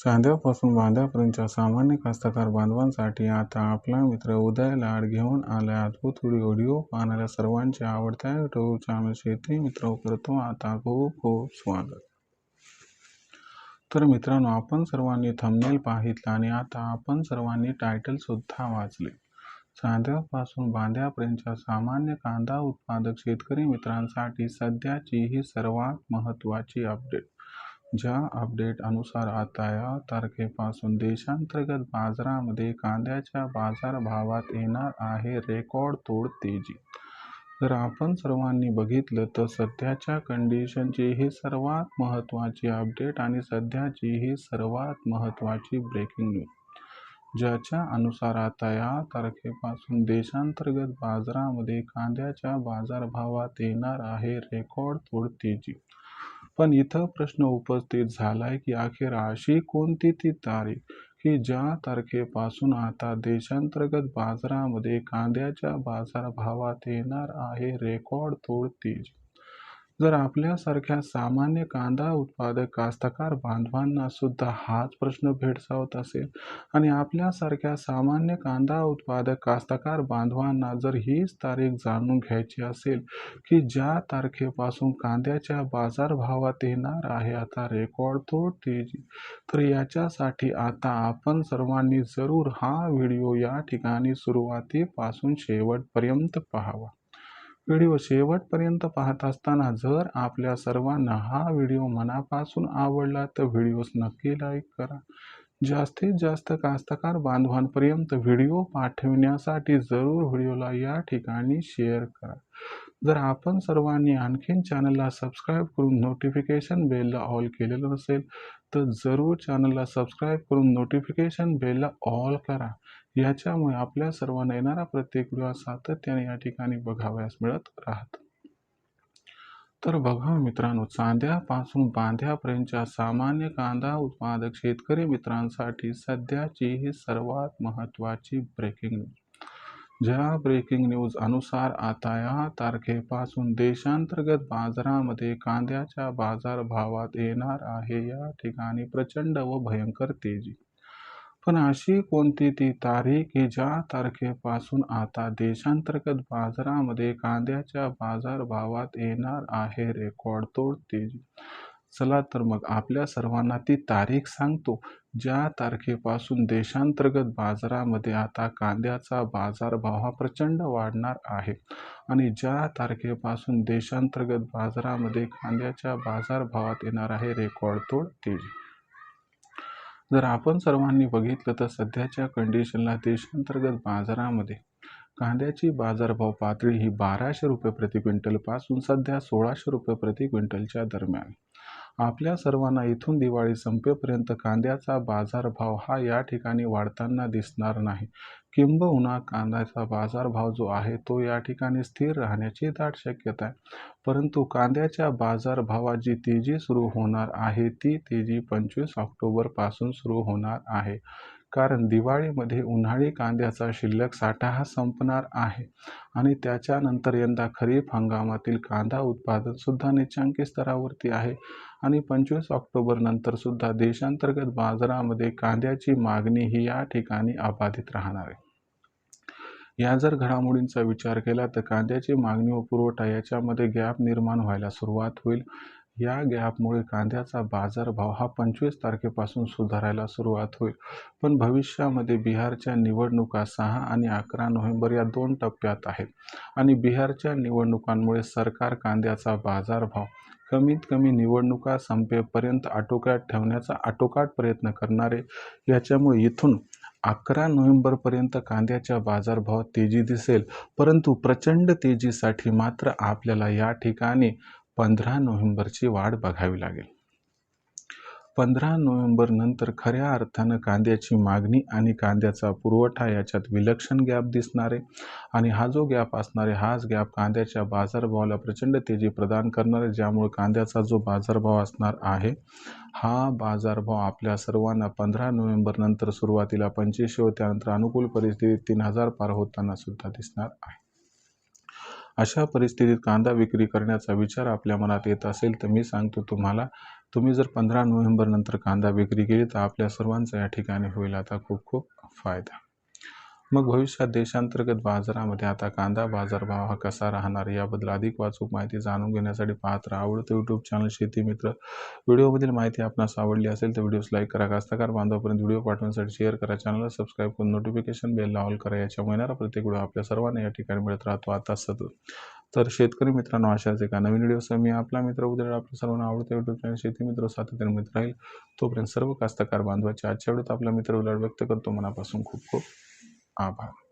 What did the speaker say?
चांद्यापासून बांध्यापर्यंतच्या सामान्य कास्तकार बांधवांसाठी आता आपला मित्र उदय लाड घेऊन आलाय. अद्भुत व्हिडिओ व्हिडिओ पाहणाऱ्या सर्वांच्या आवडत्या युट्यूब चॅनल शेती मित्र करतो. आता खूप खूप स्वागत. तर मित्रांनो आपण सर्वांनी थंबनेल पाहितला आणि आता आपण सर्वांनी टायटल सुद्धा वाचले. चांद्यापासून बांध्यापर्यंतच्या सामान्य कांदा उत्पादक शेतकरी मित्रांसाठी सध्याची ही सर्वात महत्त्वाची अपडेट ज्या अपडेट अनुसार आता या तारखेपासून देशांतर्गत बाजारामध्ये कांद्याच्या बाजारभावात येणार आहे रेकॉर्ड तोड तेजी. जर आपण सर्वांनी बघितलं तर सध्याच्या कंडिशनची ही सर्वात महत्त्वाची अपडेट आणि सध्याची ही सर्वात महत्त्वाची ब्रेकिंग न्यूज. ज्याच्या अनुसार आता या तारखेपासून देशांतर्गत बाजारामध्ये कांद्याच्या बाजारभावात येणार आहे रेकॉर्ड तोड तेजी. पण इथं प्रश्न उपस्थित झालाय की अखेर अशी कोणती ती तारीख की ज्या तारखेपासून आता देशांतर्गत बाजारामध्ये कांद्याच्या बाजारभावात येणार आहे? रेकॉर्ड तोड तेजी जर आपल्यासारख्या सामान्य कांदा उत्पादक कास्तकार बांधवांना सुद्धा हाच प्रश्न भेडसावत असेल आणि आपल्यासारख्या सामान्य कांदा उत्पादक कास्तकार बांधवांना जर हीच तारीख जाणून घ्यायची असेल की ज्या तारखेपासून कांद्याच्या बाजारभावात येणार आहे आता रेकॉर्ड तो तेजी तर याच्यासाठी आता आपण सर्वांनी जरूर हा व्हिडिओ या ठिकाणी सुरुवातीपासून शेवटपर्यंत पाहावा. व्हिडिओ शेवटपर्यंत पाहत असताना जर आपल्या सर्वांना हा व्हिडिओ मनापासून आवडला तर व्हिडिओस नक्की लाईक करा. जास्तीत जास्त कास्तकार बांधवांपर्यंत व्हिडिओ पाठविण्यासाठी जरूर व्हिडिओला या ठिकाणी शेअर करा. जर आपण सर्वांनी आणखीन चॅनलला सबस्क्राईब करून नोटिफिकेशन बेलला ऑल केलेलं नसेल तर जरूर चॅनलला सबस्क्राईब करून नोटिफिकेशन बेलला ऑल करा. याच्यामुळे आपल्या सर्वांना येणारा प्रत्येक व्हिडिओ सातत्याने या ठिकाणी बघावयास मिळत राहत. तर बघा मित्रांनो चांद्यापासून बांध्यापर्यंतच्या सामान्य कांदा उत्पादक शेतकरी मित्रांसाठी सध्याची ही सर्वात महत्त्वाची ब्रेकिंग न्यूज ज्या ब्रेकिंग न्यूज अनुसार आता या तारखेपासून देशांतर्गत बाजारामध्ये कांद्याच्या बाजारभावात येणार आहे या ठिकाणी प्रचंड व भयंकर तेजी. पण अशी कोणती ती तारीख की ज्या तारखेपासून आता देशांतर्गत बाजारामध्ये कांद्याच्या बाजारभावात येणार आहे रेकॉर्ड तोड चला तर मग आपल्या सर्वांना ती तारीख सांगतो. ज्या तारखेपासून देशांतर्गत बाजारामध्ये आता कांद्याचा बाजारभाव हा प्रचंड वाढणार आहे आणि ज्या तारखेपासून देशांतर्गत बाजारामध्ये कांद्याच्या बाजारभावात येणार आहे रेकॉर्ड तोड तेजी जर आपण सर्वांनी बघितलं तर सध्याच्या कंडिशनला देशांतर्गत बाजारामध्ये कांद्याची बाजारभाव पातळी ही बाराशे रुपये प्रति क्विंटलपासून सध्या सोळाशे रुपये प्रति क्विंटलच्या दरम्यान. आपल्या सर्वांना इथून दिवाळी संपेपर्यंत कांद्याचा बाजारभाव हा या ठिकाणी वाढताना दिसणार नाही. किंबहुना कांद्याचा बाजारभाव जो आहे तो या ठिकाणी स्थिर राहण्याची दाट शक्यता आहे. परंतु कांद्याच्या बाजारभावात जी तेजी सुरू होणार आहे ती तेजी पंचवीस ऑक्टोबरपासून सुरू होणार आहे. कारण दिवाळीमध्ये उन्हाळी कांद्याचा शिल्लक साठा हा संपणार आहे आणि त्याच्यानंतर यंदा खरीप हंगामातील कांदा उत्पादनसुद्धा निचांकी स्तरावरती आहे आणि पंचवीस ऑक्टोबरनंतरसुद्धा सुद्धा देशांतर्गत बाजारामध्ये कांद्याची मागणी ही या ठिकाणी अबाधित राहणार आहे. या जर घडामोडींचा विचार केला तर कांद्याची मागणी व पुरवठा याच्यामध्ये गॅप निर्माण व्हायला सुरुवात होईल. या गॅपमुळे कांद्याचा बाजारभाव हा पंचवीस तारखेपासून सुधारायला सुरुवात होईल. पण भविष्यामध्ये बिहारच्या निवडणुका सहा आणि अकरा नोव्हेंबर या दोन टप्प्यात आहेत आणि बिहारच्या निवडणुकांमुळे सरकार कांद्याचा बाजारभाव कमीत कमी निवडणुका संपेपर्यंत आटोक्यात ठेवण्याचा आटोकाट प्रयत्न करणारे याच्यामुळे इथून अकरा नोव्हेंबरपर्यंत कांद्याच्या बाजारभावात तेजी दिसेल. परंतु प्रचंड तेजीसाठी मात्र आपल्याला या ठिकाणी पंधरा नोव्हेंबरची वाट बघावी लागेल. पंधरा नोव्हेंबर नंतर खऱ्या अर्थानं कांद्याची मागणी आणि कांद्याचा पुरवठा याच्यात विलक्षण गॅप दिसणारे आणि हा जो गॅप असणारे हाच गॅप कांद्याच्या बाजारभावाला प्रचंड तेजी प्रदान करणार आहे. ज्यामुळे कांद्याचा जो बाजारभाव असणार आहे हा बाजारभाव आपल्या सर्वांना पंधरा नोव्हेंबर नंतर सुरुवातीला पंचवीसशे व त्यानंतर अनुकूल परिस्थितीत तीन हजार पार होताना सुद्धा दिसणार आहे. अशा परिस्थितीत कांदा विक्री करण्याचा विचार आपल्या मनात येत असेल तर मी सांगतो तुम्हाला तुम्ही जर पंधरा नोव्हेंबरनंतर कांदा विक्री केली तर आपल्या सर्वांचा या ठिकाणी होईल आता खूप खूप फायदा. मग भविष्यात देशांतर्गत बाजारामध्ये आता कांदा बाजारभाव हा कसा राहणार याबद्दल अधिक वाचूक माहिती जाणून घेण्यासाठी पाहत राहा. आवडतं यूट्यूब चॅनल शेती मित्र. व्हिडिओमधील माहिती आपणास आवडली असेल तर व्हिडिओस लाईक करा. कास्तकार बांधवापर्यंत व्हिडिओ पाठवण्यासाठी शेअर करा. चॅनलला सबस्क्राईब करून नोटिफिकेशन बेलला ऑल करा. याच्या येणारा प्रत्येक व्हिडिओ आपल्या सर्वांना या ठिकाणी मिळत राहतो. आता सतत तर शेतकरी मित्रांनो अशाच एका नवीन व्हिडिओसह मी आपला मित्र उद्या आपल्या सर्वांना आवडतं यूट्यूब चॅनल शेती मित्र. सातत्याने मित्र राहील. तोपर्यंत सर्व कास्तकार बांधवाच्या आजच्या वेळेत आपला मित्र उलाड व्यक्त करतो. मनापासून खूप खूप आभार.